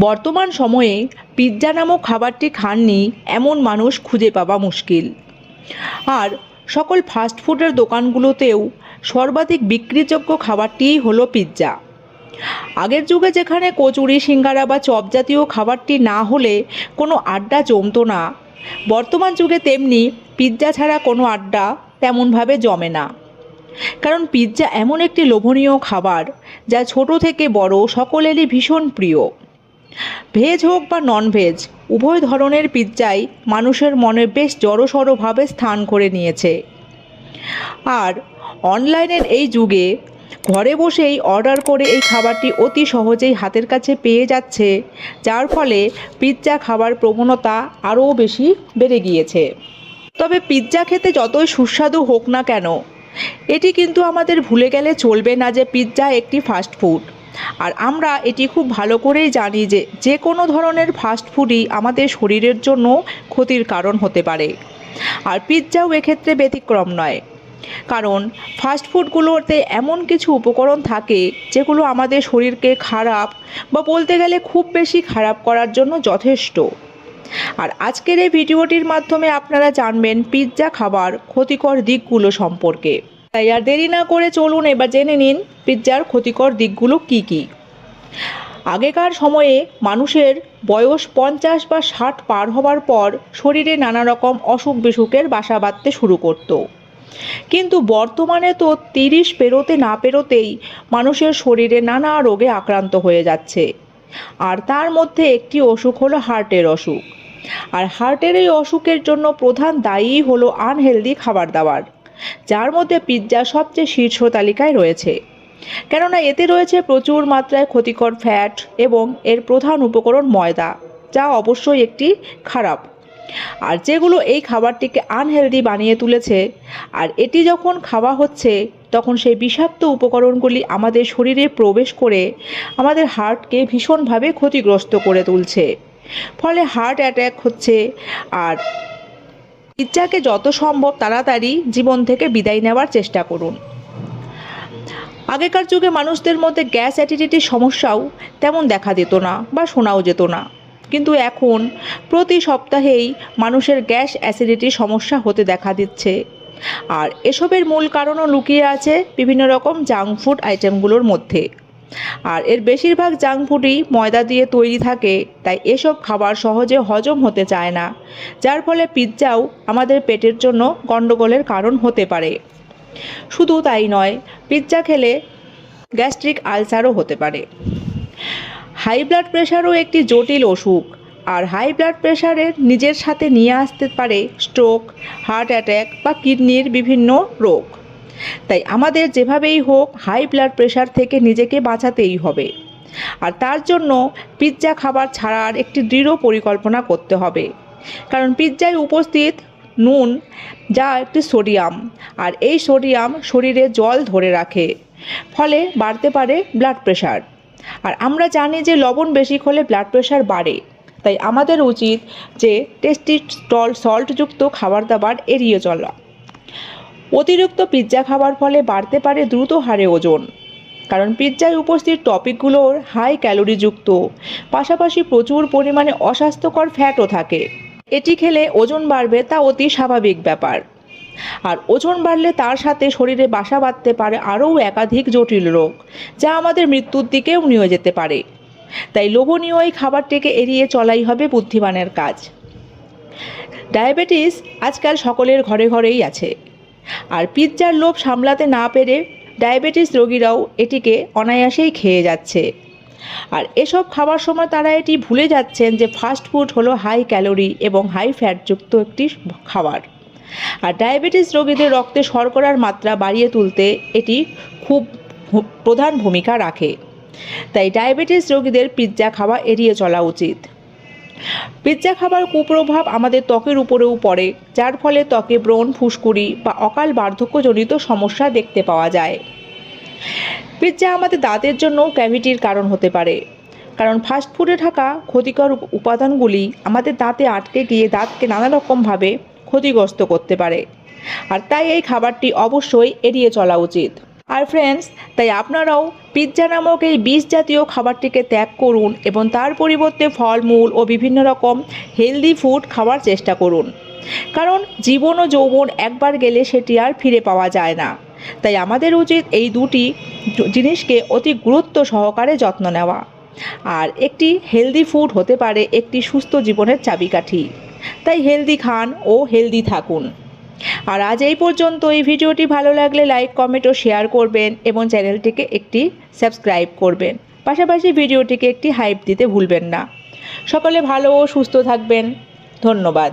বর্তমান সময়ে পিৎজা নামক খাবারটি খাননি এমন মানুষ খুঁজে পাওয়া মুশকিল। আর সকল ফাস্টফুডের দোকানগুলোতেও সর্বাধিক বিক্রিযোগ্য খাবারটিই হলো পিৎজা। আগের যুগে যেখানে কচুরি, সিঙ্গারা বা চপ জাতীয় খাবারটি না হলে কোনো আড্ডা জমতো না। বর্তমান যুগে তেমনি পিৎজা ছাড়া কোনো আড্ডা তেমনভাবে জমে না। কারণ পিৎজা এমন একটি লোভনীয় খাবার যা ছোট থেকে বড় সকলেরই ভীষণ প্রিয়। ভেজ হোক বা নন ভেজ উভয় ধরনের পিৎজাই মানুষের মনে বেশ জড়সড়ভাবে স্থান করে নিয়েছে। আর অনলাইনের এই যুগে ঘরে বসেই অর্ডার করে এই খাবারটি অতি সহজেই হাতের কাছে পেয়ে যাচ্ছে, যার ফলে পিৎজা খাবার প্রবণতা আরও বেশি বেড়ে গিয়েছে। তবে পিৎজা খেতে যতই সুস্বাদু হোক না কেন, এটি কিন্তু আমাদের ভুলে গেলে চলবে না যে পিৎজা একটি ফাস্ট ফুড আর আমরা এটি খুব ভালো করেই জানি যে যে কোনো ধরনের ফাস্ট ফুডই আমাদের শরীরের জন্য ক্ষতির কারণ হতে পারে। আর পিৎজাও এক্ষেত্রে ব্যতিক্রম নয়। কারণ ফাস্ট ফুডগুলোতে এমন কিছু উপকরণ থাকে যেগুলো আমাদের শরীরকে খারাপ বা বলতে গেলে খুব বেশি খারাপ করার জন্য যথেষ্ট। আর আজকের এই ভিডিওটির মাধ্যমে আপনারা জানবেন পিৎজা খাবার ক্ষতিকর দিকগুলো সম্পর্কে। তাই আর দেরি না করে চলুন এবার জেনে নিন পিৎজার ক্ষতিকর দিকগুলো কি কি। আগেকার সময়ে মানুষের বয়স পঞ্চাশ বা ষাট পার হবার পর শরীরে নানা রকম অসুখ বিসুখের বাসা বাঁধতে শুরু করতো। কিন্তু বর্তমানে তো তিরিশ পেরোতে না পেরোতেই মানুষের শরীরে নানা রোগে আক্রান্ত হয়ে যাচ্ছে। আর তার মধ্যে একটি অসুখ হলো হার্টের অসুখ। আর হার্টের এই অসুখের জন্য প্রধান দায়ী হলো আনহেলদি খাবার দাবার। যার মধ্যে পিৎজা সবচেয়ে শীর্ষ তালিকায় রয়েছে। কেননা এতে রয়েছে প্রচুর মাত্রায় ক্ষতিকর ফ্যাট এবং এর প্রধান উপকরণ ময়দা, যা অবশ্যই একটি খারাপ। আর যেগুলো এই খাবারটিকে আনহেলদি বানিয়ে তুলেছে, আর এটি যখন খাওয়া হচ্ছে, তখন সেই বিষাক্ত উপকরণগুলি আমাদের শরীরে প্রবেশ করে আমাদের হার্টকে ভীষণভাবে ক্ষতিগ্রস্ত করে তুলছে। ফলে হার্ট অ্যাট্যাক হচ্ছে, আর ইচ্ছাকে যত সম্ভব তাড়াতাড়ি জীবন থেকে বিদায় নেওয়ার চেষ্টা করুন। আগেকার যুগে মানুষদের মধ্যে গ্যাস অ্যাটিডিটির সমস্যাও তেমন দেখা দিত না বা শোনাও যেত না। কিন্তু এখন প্রতি সপ্তাহেই মানুষের গ্যাস অ্যাসিডিটির সমস্যা হতে দেখা দিচ্ছে। আর এসবের মূল কারণও লুকিয়ে আছে বিভিন্ন রকম জাঙ্ক ফুড আইটেমগুলোর মধ্যে। আর এর বেশিরভাগ জাঙ্ক ফুডই ময়দা দিয়ে তৈরি থাকে, তাই এসব খাবার সহজে হজম হতে চায় না। যার ফলে পিৎজাও আমাদের পেটের জন্য গণ্ডগোলের কারণ হতে পারে। শুধু তাই নয়, পিৎজা খেলে গ্যাস্ট্রিক আলসারও হতে পারে। হাই ব্লাড প্রেশারও একটি জটিল অসুখ, আর হাই ব্লাড প্রেশারের নিজের সাথে নিয়ে আসতে পারে স্ট্রোক, হার্ট অ্যাট্যাক বা কিডনির বিভিন্ন রোগ। তাই আমাদের যেভাবেই হোক হাই ব্লাড প্রেশার থেকে নিজেকে বাঁচাতেই হবে। আর তার জন্য পিৎজা খাবার ছাড়ার একটি দৃঢ় পরিকল্পনা করতে হবে। কারণ পিৎজায় উপস্থিত নুন, যা একটি সোডিয়াম, আর এই সোডিয়াম শরীরে জল ধরে রাখে, ফলে বাড়তে পারে ব্লাড প্রেশার। আর আমরা জানি যে লবণ বেশি হলে ব্লাড প্রেশার বাড়ে, তাই আমাদের উচিত যে টেস্টি স্টল সল্টযুক্ত খাবার দাবার এড়িয়ে চলা। অতিরিক্ত পিৎজা খাবার ফলে বাড়তে পারে দ্রুত হারে ওজন। কারণ পিৎজায় উপস্থিত টপিকগুলোর হাই ক্যালোরিযুক্ত, পাশাপাশি প্রচুর পরিমাণে অস্বাস্থ্যকর ফ্যাটও থাকে। এটি খেলে ওজন বাড়বে তা অতি স্বাভাবিক ব্যাপার। আর ওজন বাড়লে তার সাথে শরীরে বাসা বাঁধতে পারে আরও একাধিক জটিল রোগ, যা আমাদের মৃত্যুর দিকেও নিয়ে যেতে পারে। তাই লোভনীয় এই খাবারটিকে এড়িয়ে চলাই হবে বুদ্ধিমানের কাজ। ডায়াবেটিস আজকাল সকলের ঘরে ঘরেই আছে। আর পিৎজার লোভ সামলাতে না পেরে ডায়াবেটিস রোগীরাও এটিকে অনায়াসেই খেয়ে যাচ্ছে। আর এসব খাবার সময় তারা এটি ভুলে যাচ্ছেন যে ফাস্ট ফুড হলো হাই ক্যালোরি এবং হাই ফ্যাটযুক্ত একটি খাবার। আর ডায়াবেটিস রোগীদের রক্তে শর্করার মাত্রা বাড়িয়ে তুলতে এটি খুব প্রধান ভূমিকা রাখে। তাই ডায়াবেটিস রোগীদের পিৎজা খাওয়া এড়িয়ে চলা উচিত। পিৎজা খাবার কুপ্রভাব আমাদের ত্বকের উপরেও পড়ে, যার ফলে ত্বকে ব্রণ, ফুসকুড়ি বা অকাল বার্ধক্যজনিত সমস্যা দেখতে পাওয়া যায়। পিৎজা আমাদের দাঁতের জন্য ক্যাভিটির কারণ হতে পারে, কারণ ফাস্টফুডে থাকা ক্ষতিকর উপাদানগুলি আমাদের দাঁতে আটকে গিয়ে দাঁতকে নানা রকমভাবে ক্ষতিগ্রস্ত করতে পারে, আর তাই এই খাবারটি অবশ্যই এড়িয়ে চলা উচিত। আর ফ্রেন্ডস তাই আপনারাও পিৎজা নামক এই বিষ জাতীয় খাবারটিকে ত্যাগ করুন এবং তার পরিবর্তে ফলমূল ও বিভিন্ন রকম হেলদি ফুড খাওয়ার চেষ্টা করুন। কারণ জীবন ও যৌবন একবার গেলে সেটি আর ফিরে পাওয়া যায় না। তাই আমাদের উচিত এই দুটি জিনিসকে অতি গুরুত্ব সহকারে যত্ন নেওয়া। আর একটি হেলদি ফুড হতে পারে একটি সুস্থ জীবনের চাবিকাঠি। তাই হেলদি খান ও হেলদি থাকুন। আর আজ এই পর্যন্ত এই ভিডিওটি ভালো লাগলে লাইক, কমেন্ট ও শেয়ার করবেন এবং চ্যানেলটিকে একটি সাবস্ক্রাইব করবেন। পাশাপাশি ভিডিওটিকে একটি হাইপ দিতে ভুলবেন না। সকলে ভালো ও সুস্থ থাকবেন। ধন্যবাদ।